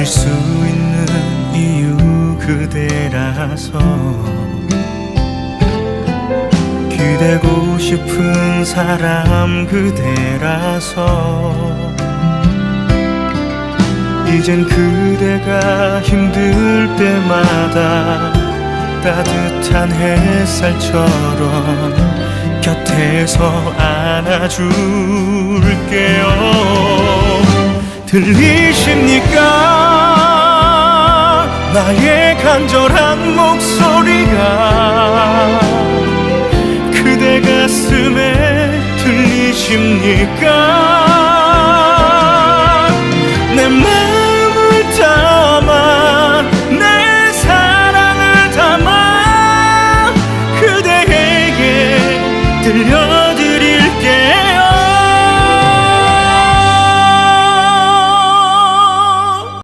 있을 수 있는 이유 그대라서 기대고 싶은 사람 그대라서 이젠 그대가 힘들 때마다 따뜻한 햇살처럼 곁에서 안아줄게요. 들리십니까 나의 간절한 목소리가 그대 가슴에 들리십니까? 내 마음을 담아 내 사랑을 담아 그대에게 들려.